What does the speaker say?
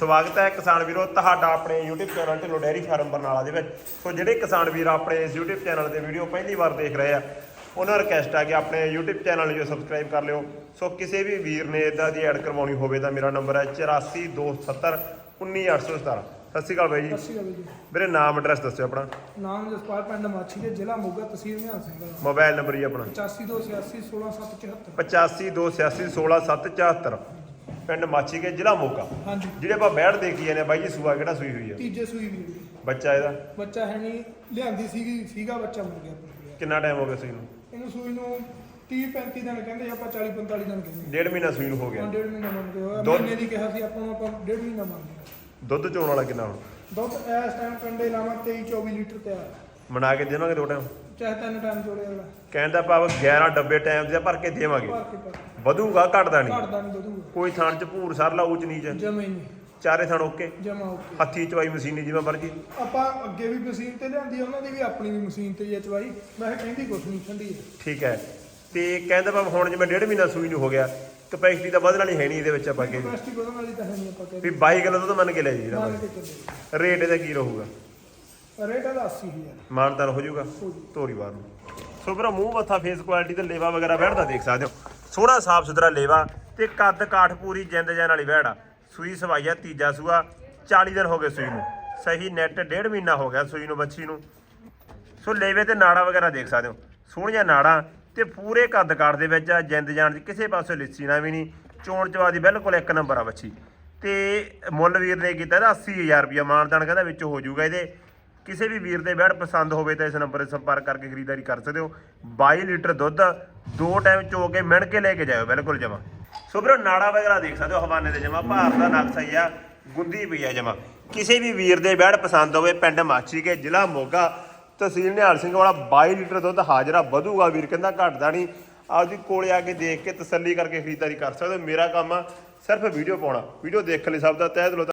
ਸਵਾਗਤ ਹੈ ਕਿਸਾਨ ਵੀਰੋ ਤੁਹਾਡਾ ਆਪਣੇ YouTube channel Dhillon dairy farm Barnala ਦੇ ਵਿੱਚ। ਸੋ ਜਿਹੜੇ ਕਿਸਾਨ ਵੀਰ ਆਪਣੇ ਇਸ YouTube ਚੈਨਲ ਦੇ ਵੀਡੀਓ ਪਹਿਲੀ ਵਾਰ ਦੇਖ ਰਹੇ ਆ ਉਹਨਾਂ ਨੂੰ ਰਿਕਵੈਸਟ ਆ ਕਿ ਆਪਣੇ YouTube ਚੈਨਲ ਨੂੰ ਜੋ ਸਬਸਕ੍ਰਾਈਬ ਕਰ ਲਿਓ। ਸੋ ਕਿਸੇ ਵੀ ਵੀਰ ਨੇ ਇਦਾਂ ਦੀ ਐਡ ਕਰਵਾਉਣੀ ਹੋਵੇ ਤਾਂ ਮੇਰਾ ਨੰਬਰ ਹੈ 8427 19817 ਸਤਿ ਸ਼੍ਰੀ ਅਕਾਲ ਬਾਈ ਜੀ। ਸਤਿ ਸ਼੍ਰੀ ਅਕਾਲ ਜੀ। ਵੀਰੇ ਨਾਮ ਐਡਰੈਸ ਦੱਸਿਓ ਆਪਣਾ। ਨਾਮ ਜਸਪਾਲ ਪਿੰਡ ਮਾਛੀ ਦੇ ਜ਼ਿਲ੍ਹਾ ਮੋਗਾ ਤਹਿਸੀਲ ਨਿਹਾਲ ਸਿੰਘ ਮੋਬਾਈਲ ਨੰਬਰ ਹੀ ਆਪਣਾ। 8586 16774 8528616774 ਪਿੰਡ ਮਾਛੀ ਕੇ ਜ਼ਿਲ੍ਹਾ ਮੋਗਾ। ਹਾਂਜੀ। ਜਿਹੜੇ ਆਪਾਂ ਬੈਠ ਦੇਖੀ ਜਾਂਦੇ ਆ ਬਾਈ ਜੀ ਸੂਆ ਕਿਹੜਾ ਸੂਈ ਹੋਈ ਆ? ਤੀਜੇ ਸੂਈ ਵੀ ਜੀ। ਬੱਚਾ ਇਹਦਾ? ਬੱਚਾ ਹੈ ਨਹੀਂ ਲਿਆਂਦੀ ਸੀਗੀ ਸੀਗਾ ਬੱਚਾ ਮਰ ਗਿਆ। ਆਪਣੇ ਕੋਲ। ਕਿੰਨਾ ਟਾਈਮ ਹੋ ਗਿਆ ਸੂਈ ਨੂੰ? ਇਹਨੂੰ ਸੂਈ ਨੂੰ 30 35 ਦਿਨ ਕਹਿੰਦੇ ਆਪਾਂ 40 45 ਦਿਨ ਕਹਿੰਦੇ ਡੇਢ ਮਹੀਨਾ ਸੂਈ ਨੂੰ ਹੋ ਗਿਆ। ਹਾਂ ਡੇਢ ਮਹੀਨਾ ਮੰਗਦੇ ਹੋਇਆ। ਦੁੱਧ- ਮਹੀਨੇ ਦੀ ਕਿਹਾ ਸੀ ਆਪਾਂ ਨੂੰ ਆਪਾਂ ਡੇਢ ਮਹੀਨਾ ਮੰਗਦੇ ਦੁੱਧ ਚੋਣ ਵਾਲਾ ਕਿੰਨਾ ਹੁਣ? ਦੁੱਧ ਇਸ ਟਾਈਮ ਕੰਡੇ ਲਾਵਾਂ 23 24 ਲੀਟਰ ਤਿਆਰ ਬਣਾ ਕੇ ਦੇਵਾਂਗੇ ਦੋ ਟਾਈਮ ਚਾਹੇ ਤਿੰਨ ਟਾਈਮ ਜੋੜੇ ਵਾਲਾ ਕਹਿਣ ਦਾ ਭਾਵ 11 ਡੱਬੇ ਟਾਈਮ ਦੇ ਭਰ ਕੇ ਦੇਵਾਂਗੇ। ਭਰ ਕੇ ਭਰ ਵਧੂਗਾ ਘਟਦਾ ਨਹੀਂ। ਘਟਦਾ ਨਹੀਂ ਦੁੱਧ ਕੋਈ ਥਾਣ ਚ ਭੂਰ ਸਰਲਾ ਉੱਚ ਨੀਚ ਜਮੇ ਨਹੀਂ। ਚਾਰੇ ਥਾਣ ਓਕੇ ਜਮਾ ਓਕੇ ਹੱਥੀ ਚਵਾਈ ਮਸ਼ੀਨੀ ਜਿਵੇਂ ਮਰਜ਼ੀ। ਆਪਾਂ ਅੱਗੇ ਵੀ ਮਸ਼ੀਨ ਤੇ ਲਿਆਂਦੀ ਆ, ਉਹਨਾਂ ਦੀ ਵੀ ਆਪਣੀ ਵੀ ਮਸ਼ੀਨ ਤੇ ਹੀ ਆ ਚਵਾਈ। ਮੈਂ ਕਿਹਾ ਕਹਿੰਦੀ ਕੁਛ ਨਹੀਂ ਠੰਡੀ ਹੈ ਠੀਕ ਹੈ। ਤੇ ਕਹਿੰਦਾ ਭਾਵ ਹੁਣ ਜਿਵੇਂ ਡੇਢ ਮਹੀਨਾ ਸੂਈ ਨੂੰ ਹੋ ਗਿਆ ਕਪੈਸਿਟੀ ਤਾਂ ਵਧਣ ਵਾਲੀ ਹੈ ਨਹੀਂ ਇਹਦੇ ਵਿੱਚ ਆਪਾਂ ਕਿ ਕੈਪੈਸਿਟੀ ਵਧਣ ਵਾਲੀ ਤਾਂ ਹੈ ਨਹੀਂ ਆਪਾਂ ਵੀ ਕਹਿੰਦੇ 22 ਕਿਲੋ ਦੁੱਧ ਮੰਨ ਕੇ ਲੈ ਜੀ ਜਿਹੜਾ ਮੰਨ ਕੇ ਚੱਲੇ ਰੇਟ ਇਹਦਾ ਕੀ ਰਹੂਗਾ? ਰੇਟ ਇਹਦਾ 80000 ਮਾਨਦਾਰ ਹੋ ਜਾਊਗਾ ਧੋਰੀ ਵਾਰ ਨੂੰ। ਸੋ ਵੀਰੋ ਮੂੰਹ ਮੱਥਾ ਫੇਸ ਕੁਆਲਿਟੀ ਤੇ ਲੇਵਾ ਵਗੈਰਾ ਬੈਠਦਾ ਦੇਖ ਸਕਦੇ ਹੋ। ਸੋਹਣਾ ਸਾਫ਼ ਸੁਥਰਾ ਲੇਵਾ ਤੇ ਕੱਦ ਕਾਠ ਪੂਰੀ ਜਿੰਦ ਜਾਨ ਵਾਲੀ ਵਹਿੜ ਆ। ਸੂਈ ਸਵਾਈਆ ਤੀਜਾ ਸੂਆ 40 ਦਿਨ ਹੋ ਗਏ ਸੂਈ ਨੂੰ। ਸਹੀ ਨੈਟ ਡੇਢ ਮਹੀਨਾ ਹੋ ਗਿਆ ਸੂਈ ਨੂੰ ਬੱਚੀ ਨੂੰ। ਸੋ ਲੇਵੇ ਤੇ ਨਾੜਾ ਵਗੈਰਾ ਦੇਖ ਸਕਦੇ ਹੋ। ਸੋਹਣੀਆਂ ਨਾੜਾਂ ਤੇ ਪੂਰੇ ਕੱਦ ਕਾਠ ਦੇ ਵਿੱਚ ਆ ਜਿੰਦ ਜਾਨ ਚ ਕਿਸੇ ਪਾਸੇ ਲਿੱਸੀ ਨਾ ਵੀ ਨਹੀਂ। ਚੋਣ ਚਵਾ ਦੀ ਬਿਲਕੁਲ ਇੱਕ ਨੰਬਰ ਆ ਬੱਚੀ ਤੇ ਮੁੱਲ ਵੀਰ ਨੇ ਕੀਤਾ ਇਹਦਾ 80000 ਰੁਪਇਆ ਮਾਨਦਾਨ ਕਹਿੰਦਾ ਵਿੱਚ ਹੋ ਜਾਊਗਾ ਇਹਦੇ। ਕਿਸੇ ਵੀ ਵੀਰ ਦੇ ਬੈੜ ਪਸੰਦ ਹੋਵੇ ਤਾਂ ਇਸ ਨੰਬਰ ਤੇ ਸੰਪਰਕ ਕਰਕੇ ਖਰੀਦਦਾਰੀ ਕਰ ਸਕਦੇ ਹੋ। 22 ਲੀਟਰ ਦੁੱਧ ਦੋ ਟਾਈਮ ਚੋ ਕੇ ਮਿਣ ਕੇ ਲੈ ਕੇ ਜਾਇਓ, ਬਿਲਕੁਲ ਜਮਾ। ਸੋ ਵੀਰੋ, ਨਾੜਾ ਵਗੈਰਾ ਦੇਖ ਸਕਦੇ ਹੋ, ਹਵਾਨੇ ਦੇ ਜਮਾ, ਭਾਰ ਦਾ ਨਕਸ਼ਾ ਹੀ ਆ, ਗੁੰਦੀ ਪਈ ਆ ਜਮਾ। ਕਿਸੇ ਵੀ ਵੀਰ ਦੇ ਬੈੜ ਪਸੰਦ ਹੋਵੇ, ਪਿੰਡ ਮਾਛੀ ਕੇ, ਜ਼ਿਲ੍ਹਾ ਮੋਗਾ, ਤਹਿਸੀਲ ਨਿਹਾਲ ਸਿੰਘ ਵਾਲਾ 22 ਲੀਟਰ ਦੁੱਧ ਹਾਜ਼ਰਾ ਵਧੂਗਾ ਵੀਰ, ਕਹਿੰਦਾ ਘਟਦਾ ਨਹੀਂ। ਆਪਦੀ ਕੋਲੇ ਆ ਕੇ ਦੇਖ ਕੇ ਤਸੱਲੀ ਕਰਕੇ ਖਰੀਦਦਾਰੀ ਕਰ ਸਕਦੇ ਹੋ। ਮੇਰਾ ਕੰਮ ਆ ਸਿਰਫ ਵੀਡੀਓ ਪਾਉਣਾ। ਵੀਡੀਓ ਦੇਖਣ ਲਈ ਸਭ ਦਾ ਤਹਿ ਦਿਲੋਂ